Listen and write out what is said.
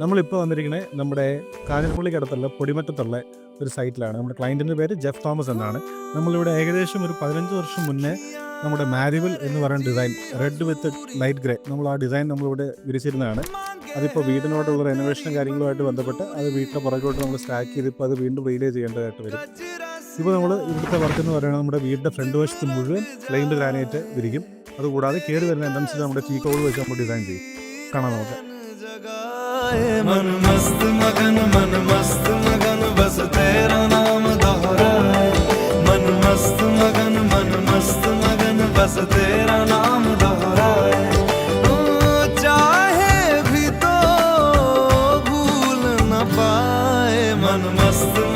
നമ്മളിപ്പോൾ വന്നിരിക്കുന്നത് നമ്മുടെ കാഞ്ഞിരപ്പള്ളിക്കടുത്തുള്ള പൊടിമറ്റത്തുള്ള ഒരു സൈറ്റിലാണ്. നമ്മുടെ ക്ലയന്റിന്റെ പേര് ജെഫ് തോമസ് എന്നാണ്. നമ്മളിവിടെ ഏകദേശം ഒരു പതിനഞ്ച് വർഷം മുന്നേ നമ്മുടെ മാരിവൽ എന്ന് പറയുന്ന design red with light grey നമ്മൾ ആ ഡിസൈൻ നമ്മളിവിടെ വിരിച്ചിരുന്നതാണ്. അതിപ്പോൾ വീടിനോടുള്ള റെനോവേഷനും കാര്യങ്ങളുമായിട്ട് ബന്ധപ്പെട്ട് അത് വീട്ടിലെ പുറകോട്ട് നമ്മൾ സ്റ്റാക്ക് ചെയ്ത് ഇപ്പോൾ അത് വീണ്ടും റീലേ ചെയ്യേണ്ടതായിട്ട് വരും. ഇപ്പോൾ നമ്മൾ ഇവിടുത്തെ വർക്ക് എന്ന് പറയുന്നത് നമ്മുടെ വീടിന്റെ ഫ്രണ്ട് വശത്ത് മുഴുവൻ ഫ്ലെയിംഡ് ഗ്രാനൈറ്റ് വിരിക്കും അതുകൂടാതെ കയറി വരുന്ന എൻട്രൻസിൽ നമ്മുടെ കോഡ് വെച്ച് നമ്മൾ ഡിസൈൻ ചെയ്യും. കാണാം നമുക്ക്. लगाए मन मस्त, मगन, मन मस्त, मगन, बस तेरा नाम दोहराए मन मस्त, मगन, मन मस्त, मगन, बस तेरा नाम दोहराए चाहे भी तो भूल न पाए, मन मस्त